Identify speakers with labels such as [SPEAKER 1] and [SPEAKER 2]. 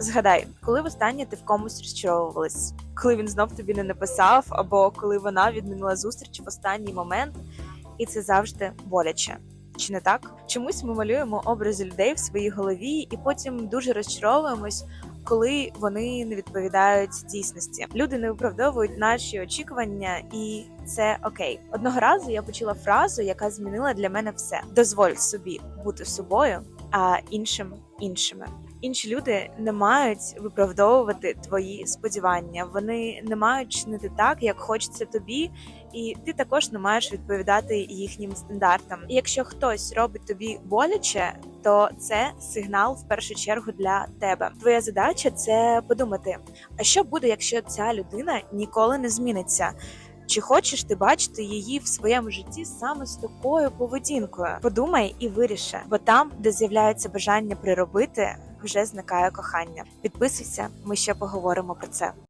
[SPEAKER 1] Згадай, коли востаннє ти в комусь розчаровувалась, коли він знов тобі не написав, або коли вона відмінила зустріч в останній момент, і це завжди боляче. Чи не так? Чомусь ми малюємо образи людей в своїй голові, і потім дуже розчаровуємось, коли вони не відповідають дійсності. Люди не виправдовують наші очікування, і це окей. Одного разу я почула фразу, яка змінила для мене все: дозволь собі бути собою, а іншим іншими. Інші люди не мають виправдовувати твої сподівання. Вони не мають чинити так, як хочеться тобі, і ти також не маєш відповідати їхнім стандартам. І якщо хтось робить тобі боляче, то це сигнал в першу чергу для тебе. Твоя задача це подумати: а що буде, якщо ця людина ніколи не зміниться? Чи хочеш ти бачити її в своєму житті саме з такою поведінкою? Подумай і виріши, бо там, де з'являється бажання приробити, вже зникає кохання. Підписуйся, ми ще поговоримо про це.